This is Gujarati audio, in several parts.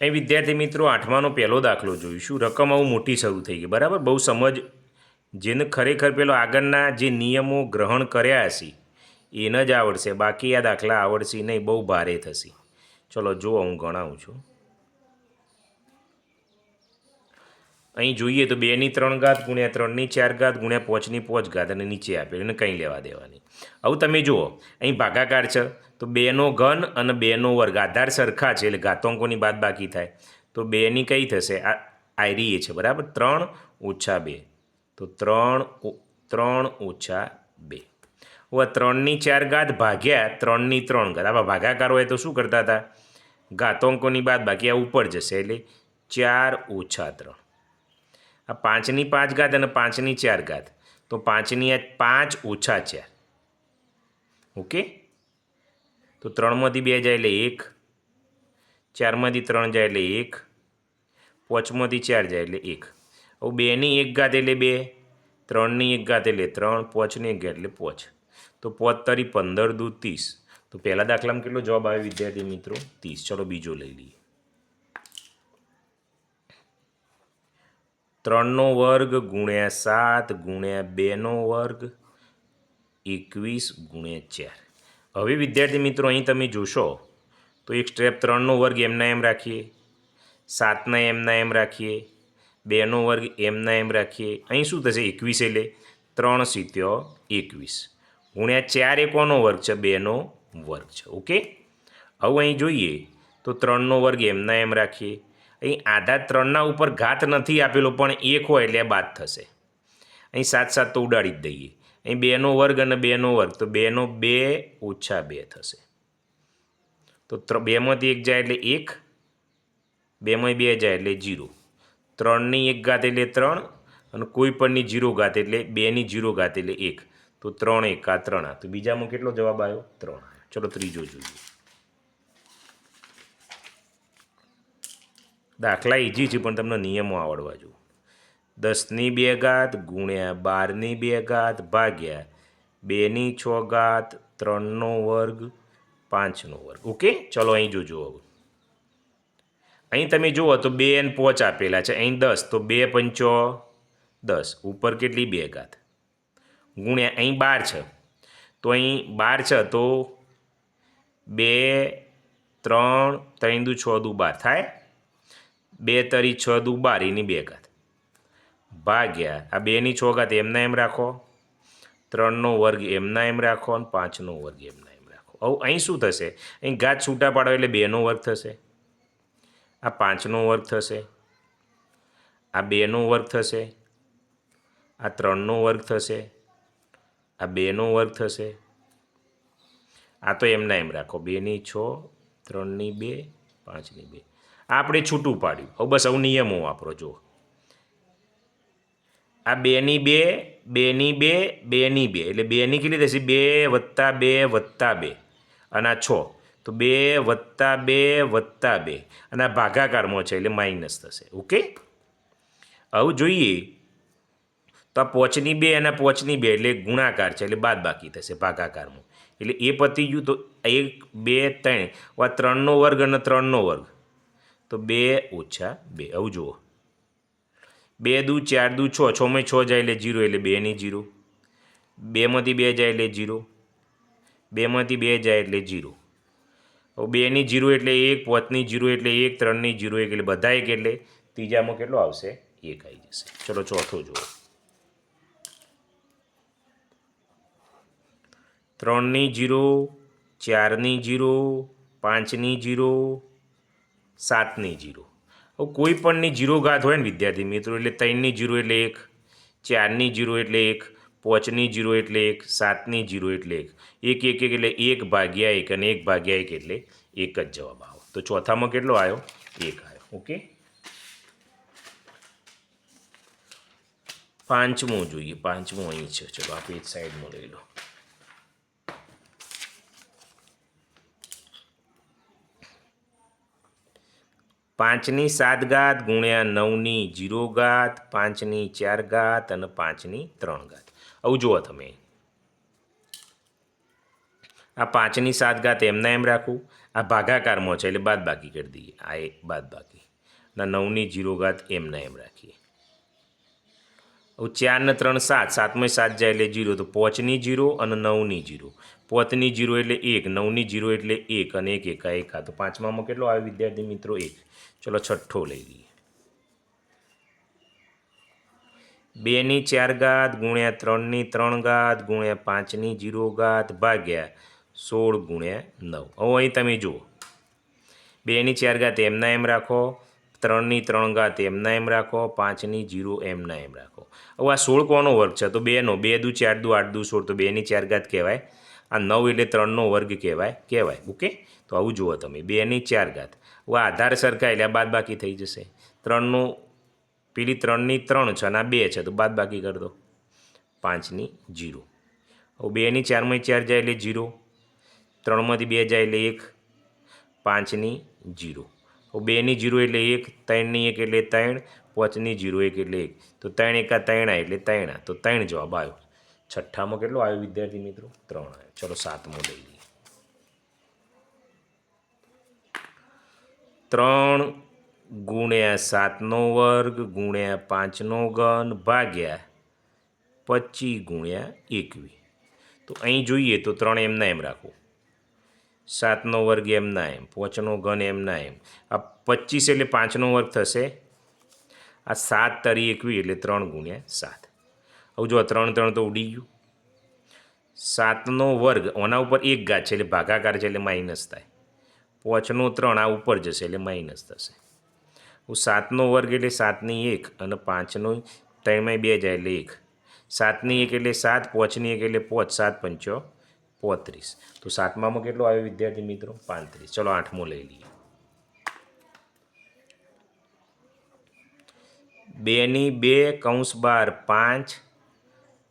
અહીં વિદ્યાર્થી મિત્રો, આઠમાનો પહેલો દાખલો જોઈશું. રકમ આવું મોટી શરૂ થઈ ગઈ. બરાબર? બહુ સમજ. જેને ખરેખર પેલો આગળના જે નિયમો ગ્રહણ કર્યા હશે, એને જ આવડશે. બાકી આ દાખલા આવડશે નહીં, બહુ ભારે થશે. ચલો જો હું ગણાવું છું. અહીં જોઈએ તો બેની ત્રણ ઘાત, ગુણ્યા ત્રણની ચાર ઘાત, ગુણ્યા પાંચની પાંચ ઘાત અને નીચે આપેલ એને કંઈ લેવા દેવાની. આવું તમે જુઓ, અહીં ભાગાકાર છે. તો બેનો ઘન અને બેનો વર્ગ આધાર સરખા છે એટલે ઘાતાંકોની બાદ બાકી થાય. તો બેની કઈ થશે? આ આયરી એ છે, બરાબર? ત્રણ ઓછા બે. તો ત્રણ ત્રણ ઓછા બે. હવે ત્રણની ચાર ઘાત ભાગ્યા ત્રણની ત્રણ ઘાત. આવા ભાગાકાર હોય તો શું કરતા હતા? ઘાતાંકોની બાદ બાકી આ ઉપર જશે એટલે ચાર ઓછા ત્રણ. આ પાંચની પાંચ ઘાત અને પાંચની ચાર ઘાત. તો પાંચની આ પાંચ ઓછા ચાર. ઓકે? તો ત્રણમાંથી બે જાય એટલે એક. ચારમાંથી ત્રણ જાય એટલે એક. પાંચમાંથી ચાર જાય એટલે એક. હવે બેની એક ઘાત એટલે બે, ત્રણની એક ઘાત એટલે ત્રણ, પાંચની એક ઘાત એટલે પાંચ. તો પાંચ તરી પંદર દૂ ત્રીસ. તો પહેલાં દાખલામાં કેટલો જવાબ આવે વિદ્યાર્થી મિત્રો? ત્રીસ. ચલો બીજો લઈ લઈએ. ત્રણનો વર્ગ ગુણ્યા સાત ગુણ્યા બેનો વર્ગ એકવીસ ગુણ્યા ચાર. હવે વિદ્યાર્થી મિત્રો, અહીં તમે જોશો, તો એક સ્ટેપ ત્રણનો વર્ગ એમના એમ રાખીએ, સાતના એમના એમ રાખીએ, બેનો વર્ગ એમના એમ રાખીએ. અહીં શું થશે? એકવીસ એટલે ત્રણ સિત્યો એકવીસ. ગુણ્યા ચાર એ કોનો વર્ગ છે? બેનો વર્ગ છે. ઓકે? હવે અહીં જોઈએ, તો ત્રણનો વર્ગ એમના એમ રાખીએ. અહીં આધા ત્રણના ઉપર ઘાત નથી આપેલો, પણ એક હોય એટલે બાદ થશે. અહીં સાત સાત તો ઉડાડી જ દઈએ. અહીં બેનો વર્ગ અને બેનો વર્ગ, તો બેનો બે ઓછા બે થશે. તો ત્ર બેમાંથી એક જાય એટલે એક બેમાં બે જાય એટલે જીરો. ત્રણની એક ઘાત એટલે ત્રણ અને કોઈ પણની જીરો ઘાત એટલે બેની જીરો ઘાત એટલે એક. તો ત્રણ એકા ત્રણ આ. તો બીજામાં કેટલો જવાબ આવ્યો? ત્રણ. ચલો ત્રીજો જોઈએ. દાખલા ઇઝી છે, પણ તમને નિયમો આવડવા જો દસની બે ઘાત, ગુણ્યા બારની બે ઘાત, ભાગ્યા બેની છ ઘાત, ત્રણનો વર્ગ, પાંચનો વર્ગ. ઓકે? ચલો અહીં જોજો હવે. અહીં તમે જુઓ તો બે અને પોચ આપેલા છે. અહીં દસ, તો બે પંચો દસ. ઉપર કેટલી બે ઘાત? ગુણ્યા અહીં બાર છે. તો અહીં બાર છે, તો બે, ત્રણ ત્રણ દુ છ દુ બાર. થાય? બે તરી છ દુ બાર બે ઘાત. ભાગ્યા, આ બેની છ ઘાત એમના એમ રાખો. ત્રણનો વર્ગ એમના એમ રાખો અને પાંચનો વર્ગ એમના એમ રાખો. હવે અહીં શું થશે? અહીં ઘાત છૂટા પાડો એટલે બેનો વર્ગ થશે. આ પાંચનો વર્ગ થશે. આ બેનો વર્ગ થશે. આ ત્રણનો વર્ગ થશે. આ બેનો વર્ગ થશે. આ તો એમના એમ રાખો. બેની છ, ત્રણની બે, પાંચની બે. આપણે છૂટું પાડ્યું. હવે બસ આવું નિયમો વાપરો, જુઓ. આ બેની બે બેની બે બેની બે. એટલે બેની કેટલી થશે? બે વત્તા બે વત્તા બે. અને આ છ. તો બે વત્તા બે વત્તા બે. અને આ ભાગાકારમાં છે, એટલે માઇનસ થશે. ઓકે? હવે જોઈએ. તો આ પોચની બે અને પોચની બે, એટલે ગુણાકાર છે, એટલે બાદ બાકી થશે ભાગાકારમાં. એટલે એ પતી ગયું તો એક, બે, ત્રણ. આ ત્રણનો વર્ગ અને ત્રણનો વર્ગ. તો બે ઓછા બે. આવું જુઓ. બે દુ ચાર દુ છ. છમાં છ જાય એટલે જીરો એટલે બેની જીરો. બેમાંથી બે જાય એટલે જીરો. બેમાંથી બે જાય એટલે જીરો. બેની જીરો એટલે એક પોતની જીરો એટલે એક ત્રણની જીરો એક એટલે બધા એક એટલે ત્રીજામાં કેટલો આવશે? એક આવી જશે. ચલો ચોથો જુઓ. ત્રણની જીરો ચારની જીરો પાંચની જીરો સાતની જીરો. હવે કોઈ પણની જીરો ઘાત હોય ને વિદ્યાર્થી મિત્રો, એટલે ત્રણની જીરો એટલે એક, ચારની જીરો એટલે એક, પાંચની જીરો એટલે એક, સાતની જીરો એટલે એક. એક એક એક એટલે એક ભાગ્યા એક અને એક ભાગ્યા એક એટલે એક જ જવાબ આવો. તો ચોથામાં કેટલો આવ્યો? એક આવ્યો. ઓકે? પાંચમું જોઈએ. પાંચમું અહીં છે. ચલો, આપણે એક સાઈડમાં લઈ લો. પાંચની સાત ઘાત ગુણ્યા નવની જીરો ઘાત, પાંચની ચાર ઘાત અને પાંચની ત્રણ ઘાત. આવું જુઓ તમે. આ પાંચની સાત ઘાત એમના એમ રાખું. આ ભાગાકારમાં છે એટલે બાદ બાકી કરી દઈએ. આ એ બાદ બાકી ના નવની જીરો ઘાત એમના એમ રાખીએ. હવે ચાર ને ત્રણ સાત. સાતમાં સાત જાય એટલે જીરો. તો પોચની જીરો અને નવની જીરો. પોતની જીરો એટલે એક, નવની જીરો એટલે એક અને એક એકા એકા તો પાંચમામાં કેટલો આવે વિદ્યાર્થી મિત્રો? એક. ચલો છઠ્ઠો લઈ લઈએ. બેની ચાર ઘાત ગુણ્યા ત્રણની ત્રણ ઘાત ગુણ્યા પાંચની જીરો ઘાત ભાગ્યા સોળ ગુણ્યા નવ. હવે અહીં તમે જુઓ. બેની ચાર ઘાત એમના એમ રાખો, ત્રણની ત્રણ ઘાત એમના એમ રાખો, પાંચની જીરો એમના એમ રાખો. હવે આ સોળ કોનો વર્ગ છે? તો બેનો, બે દુ ચાર દુ આઠ દુ સોળ, તો બેની ચાર ઘાત કહેવાય આ નવ એટલે ત્રણનો વર્ગ કહેવાય કહેવાય ઓકે તો આવું જુઓ તમે બેની ચાર ઘાત. હવે આધાર સરખા એટલે બાદ બાકી થઈ જશે. ત્રણનું, પેલી ત્રણની ત્રણ છે અને આ બે છે, તો બાદ બાકી કરી દો. પાંચની જીરો. હવે બેની ચારમાંથી ચાર જાય એટલે જીરો. ત્રણમાંથી બે જાય એટલે એક. પાંચની જીરો. હવે બેની જીરો એટલે એક, ત્રણની એક એટલે ત્રણ, પાંચની જીરો એક એટલે એક. તો ત્રણ એકા ત્રણા એટલે ત્રણા તો ત્રણ જવાબ આવ્યો. છઠ્ઠામાં કેટલો આવ્યો વિદ્યાર્થી મિત્રો? ત્રણ આવ્યો. ચલો સાતમો લઈ લઈએ. ત્રણ ગુણ્યા સાતનો વર્ગ ગુણ્યા પાંચનો ઘન ભાગ્યા પચીસ ગુણ્યા એકવીસ તો અહીં જોઈએ તો ત્રણ એમના એમ રાખો. સાતનો વર્ગ એમના એમ, પાંચનો ઘન એમના એમ. આ પચીસ એટલે પાંચનો વર્ગ થશે. આ સાત તરી એકવીસ એટલે ત્રણ ગુણ્યા સાત. હવે જો ત્રણ ત્રણ તો ઉડી ગયું. સાતનો વર્ગ ઓના ઉપર એક ઘાત છે એટલે ભાગાકાર છે એટલે માઇનસ થાય. પાંચનો ત્રણ આ ઉપર જશે એટલે માઇનસ થશે. સાતનો વર્ગ એટલે સાતની એક અને પાંચનો ત્રણમાં બે જાય એટલે એક. સાતની એક એટલે સાત, પાંચની એક એટલે પાંચ, સાત પંચો પોત્રીસ. તો સાતમામાં કેટલો આવ્યો વિદ્યાર્થી મિત્રો? પાંત્રીસ. ચલો આઠમો લઈ લઈએ. બેની બે કૌંસ બાર, પાંચ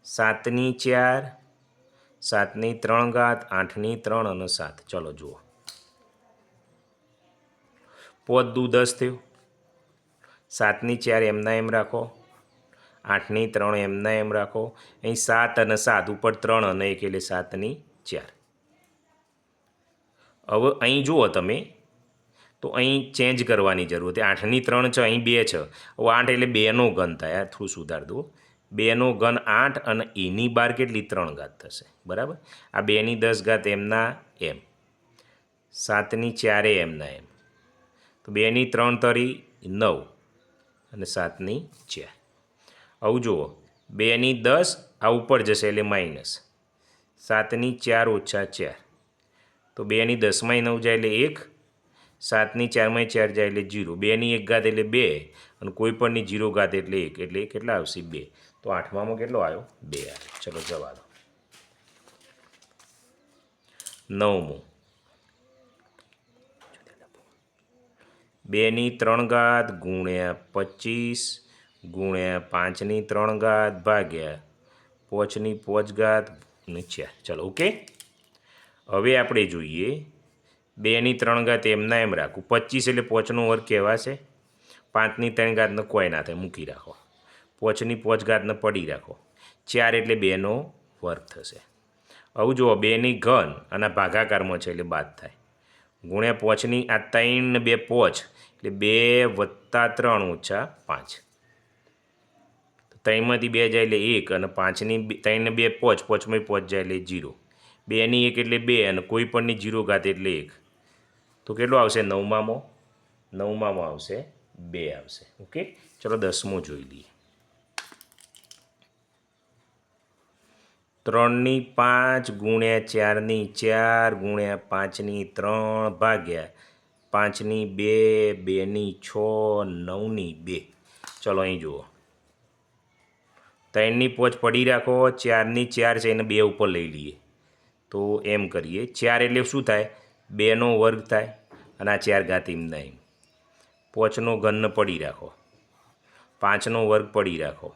સાતની ચાર, સાતની ત્રણ ઘાત, આઠની ત્રણ અને સાત. ચલો જુઓ. પોત દુ દસ થયું. સાતની ચાર એમના એમ રાખો. આઠની ત્રણ એમના એમ રાખો. અહીં સાત અને સાત ઉપર ત્રણ અને એક એટલે સાતની ચાર. હવે અહીં જુઓ તમે, તો અહીં ચેન્જ કરવાની જરૂર હતી. આઠની ત્રણ છે, અહીં બે છે. હવે આઠ એટલે બેનો ઘન થાય. થોડું સુધાર દો. બેનો ઘન આઠ અને એની બાર કેટલી? ત્રણ ઘાત થશે. બરાબર? આ બેની દસ ઘાત એમના એમ. સાતની ચારે એમના એમ. તો બેની ત્રણ તરી નવ અને સાતની ચાર. આવું જુઓ. બેની દસ આ ઉપર જશે એટલે માઇનસ. સાતની ચાર ઓછા ચાર. તો બેની દસમાંય નવ જાય એટલે એક. સાતની ચારમાંય ચાર જાય એટલે જીરો. બેની એક ઘાત એટલે બે. અને કોઈ પણની જીરો ઘાત એટલે એક. એટલે કેટલા આવશે? બે. તો આઠમામાં કેટલો આવ્યો? બે આવ્યો. ચલો જવા દો નવમું. બેની ત્રણ ઘાત ગુણ્યા પચીસ, ગુણ્યા પાંચની ત્રણ ઘાત ભાગ્યા પોચની પોચ ઘાત નીચ્યા ચલો, ઓકે? હવે આપણે જોઈએ બેની ત્રણ ઘાત એમના એમ રાખું. પચીસ એટલે પોચનો વર્ગ કહેવાશે. પાંચની ત્રણ ઘાતને કોઈ ના થાય. મૂકી રાખો. પોચની પોચઘાતને પડી રાખો. ચાર એટલે બેનો વર્ગ થશે. આવું જુઓ, બેની ઘન અને ભાગાકારમાં છે એટલે બાદ થાય. ગુણ્યા પોચની આ ત્રણ બે પોચ એટલે બે વત્તા ત્રણ ઓછા પાંચ. ત્રણમાંથી બે જાય એટલે એક અને પાંચની ત્રણને બે પોચ, પોચમાં પોચ જાય એટલે જીરો. બેની એક એટલે બે અને કોઈ પણની જીરો ઘાત એટલે એક. તો કેટલો આવશે? નવમામાં. નવમામાં આવશે, બે આવશે. ઓકે? ચલો દસમો જોઈ લઈએ. ત્રણની પાંચ ગુણ્યા ચારની ચાર ગુણ્યા પાંચની ત્રણ ભાગ્યા પાંચની બે, બેની છ, નવની બે. ચલો અહીં જુઓ. ત્રણની પોચ પડી રાખો, ચારની ચાર છે એને બે ઉપર લઈ લઈએ. તો એમ કરીએ, ચાર એટલે શું થાય? બેનો વર્ગ થાય અને આ ચાર ઘાતીમ નહીં પોચનો ઘન પડી રાખો. પાંચનો વર્ગ પડી રાખો.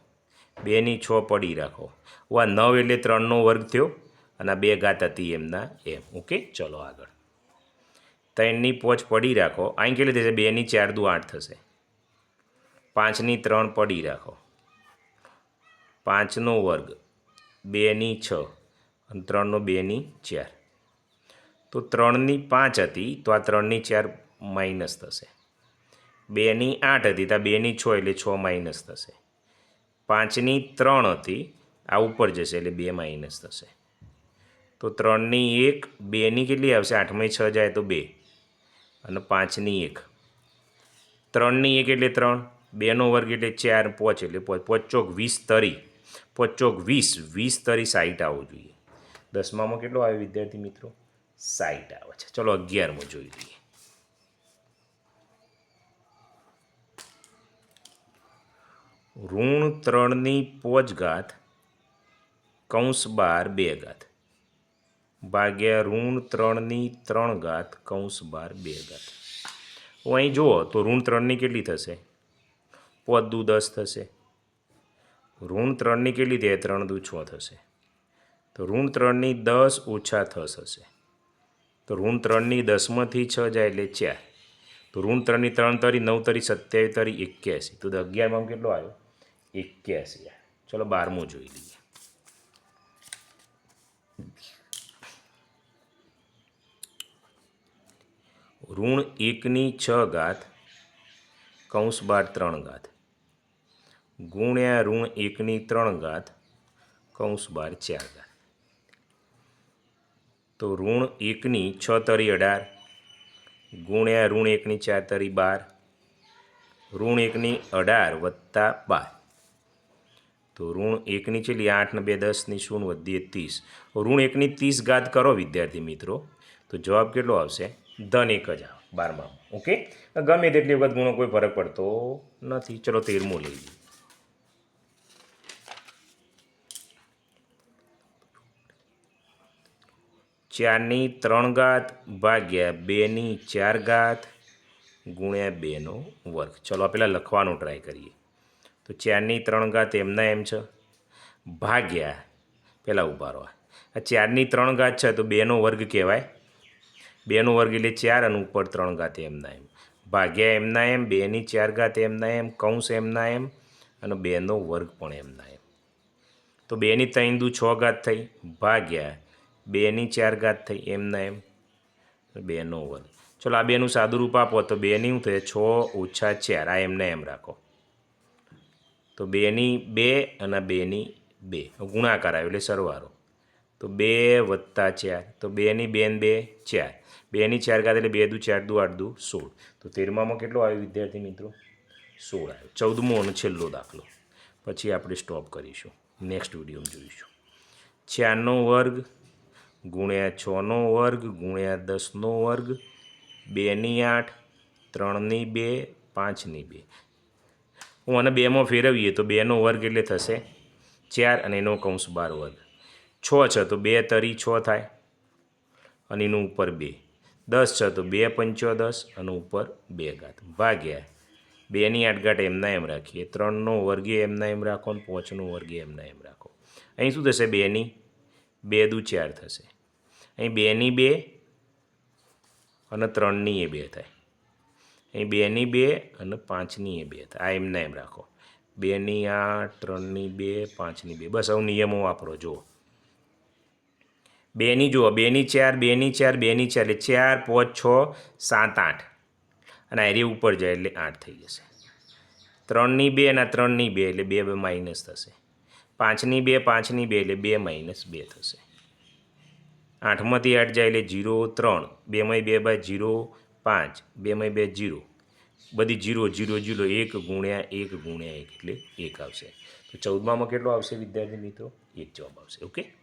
બેની છ પડી રાખો. વા નવ એટલે ત્રણનો વર્ગ થયો અને બે ઘાત હતી એમના એમ. ઓકે, ચલો આગળ. ત્રણની પોચ પડી રાખો. અહીં કેટલી થશે? બેની ચાર દુ આઠ થશે. પાંચની ત્રણ પડી રાખો. પાંચનો વર્ગ બેની છ અને ત્રણનો બેની ચાર. તો ત્રણની પાંચ હતી, તો આ ત્રણની ચાર માઇનસ થશે. બેની આઠ હતી, તો આ બેની છ એટલે છ માઇનસ થશે. પાંચની ત્રણ હતી. આ ઉપર જશે એટલે બે માઇનસ થશે. તો ત્રણની એક, બેની કેટલી આવશે? આઠમાં છ જાય તો બે. અને પાંચની એક. ત્રણની એક એટલે ત્રણ, બેનો વર્ગ એટલે ચાર, પોચ એટલે પોચ. પોચોક વીસ તરી. પોચોક વીસ વીસ તરી સાઈટ આવવું જોઈએ. દસમામાં કેટલો આવે વિદ્યાર્થી મિત્રો? સાઈટ આવે છે. ચલો અગિયારમાં જોઈ લઈએ. ઋણ ત્રણની પોચઘાત કૌંસ બાર, બે ઘાત ભાગ્યા ઋણ ત્રણની ત્રણ ઘાત કૌંસ બાર, બે ઘાત હું અહીં જુઓ તો ઋણ ત્રણની કેટલી થશે? પોચ દુ દસ થશે. ઋણ ત્રણની કેટલી થાય ત્રણ દુ છ થશે. તો ઋણ ત્રણની દસ ઓછા થસ હશે. તો ઋણ ત્રણની દસમાંથી છ જાય એટલે ચાર. તો ઋણ ત્રણની ત્રણ તરી, નવ તરી, સત્યાવીસ તરી, એક્યાસી. તો અગિયારમાં કેટલો આવ્યો? એક્યાસી ચલો બારમું જોઈ લઈએ. ઋણ એકની છ ઘાત, કૌંસ બાર ત્રણ ઘાત. ગુણ્યા ઋણ એકની ત્રણ ઘાત, કૌંસ બાર ચાર ઘાત. તો ઋણ એકની છ તરી અઢાર ગુણ્યા ઋણ એકની ચાર તરી બાર, ઋણ એકની અઢાર વત્તા બાર. તો ઋણ એકની છેલ્લી આઠ ને બે દસની શૂન્ય વધીએ ત્રીસ. ઋણ એકની ત્રીસ ઘાત કરો વિદ્યાર્થી મિત્રો. તો જવાબ કેટલો આવશે? ધન એક જ બારમાં. ઓકે? ગમે તેટલી વખત ગુણો કોઈ ફરક પડતો નથી. ચલો તેરમું લઈ લઈએ. ચારની ત્રણ ઘાત ભાગ્યા બેની ચાર ઘાત ગુણ્યા બેનો વર્ગ. ચલો પહેલાં લખવાનું ટ્રાય કરીએ. તો ચારની ત્રણ ઘાત એમના એમ છે? ભાગ્યા. પહેલાં ઊભા રહો. આ ચારની ત્રણ ઘાત છે તો બેનો વર્ગ કહેવાય. બેનો વર્ગ એટલે ચાર અને ઉપર ત્રણ ઘાત એમના એમ. ભાગ્યા એમના એમ, બેની ચાર ઘાત એમના એમ, કૌંસ એમના એમ અને બેનો વર્ગ પણ એમના એમ. તો બેની ત્રણ દુ છ ઘાત થઈ. ભાગ્યા. બેની ચાર ઘાત થઈ એમના એમ. બેનો વર્ગ ચલો, આ બેનું સાદુરૂપ આપો, તો બેની શું થશે? છ ઓછા ચાર, આ એમને એમ રાખો. તો બેની બે અને બેની બે. ગુણાકાર આવ્યો, એટલે સરવારો. તો બે વત્તા ચાર. તો બેની બેન બે, ચાર. બેની ચાર ઘાત એટલે બે દુ ચાર દુ આઠ દુ સોળ. તો તેરમામાં કેટલો આવ્યો વિદ્યાર્થી મિત્રો? સોળ આવ્યો. ચૌદમો અને છેલ્લો દાખલો. પછી આપણે સ્ટોપ કરીશું. નેક્સ્ટ વિડીયોમાં જોઈશું. ચારનો વર્ગ ગુણ્યા છનો વર્ગ, ગુણ્યા દસનો વર્ગ, બેની આઠ, ત્રણની બે, પાંચની બે. હું આને બેમાં ફેરવીએ તો બેનો વર્ગ એટલે થશે ચાર અને એનો કૌંસ બાર વર્ગ. છ છે તો બે તરી છ થાય અને એનું ઉપર બે. દસ છે તો બે પંચો દસ અને ઉપર બે ઘાત. ભાગ્યા. બેની આઠ એમના એમ રાખીએ. ત્રણનો વર્ગે એમના એમ રાખો અને પાંચનો વર્ગે એમના એમ રાખો. અહીં શું થશે? બેની બે દુ ચાર થશે. અહીં બેની બે અને ત્રણની એ બે થાય. અહીં બેની બે અને પાંચની એ બે થાય. આ એમના એમ રાખો. બેની આઠ ત્રણની બે, પાંચની બે. બસ હું નિયમો વાપરો, જુઓ. બેની જુઓ, બેની ચાર બેની ચાર બેની ચાર, એટલે ચાર, પાંચ, છ, સાત, આઠ. અને એરી ઉપર જાય એટલે આઠ થઈ જશે. ત્રણની બે અને ત્રણની બે, એટલે બે બે માઇનસ થશે. પાંચની બે પાંચની બે એટલે બે માઇનસ બે થશે. આઠમાંથી આઠ જાય એટલે જીરો ત્રણ. બેમાં બે બાય જીરો પાંચ. બેમાં બે જીરો. બધી જીરો જીરો જીરો, એક ગુણ્યા એક ગુણ્યા એક એટલે એક આવશે. તો ચૌદમામાં કેટલો આવશે વિદ્યાર્થી મિત્રો? એક જવાબ આવશે. ઓકે?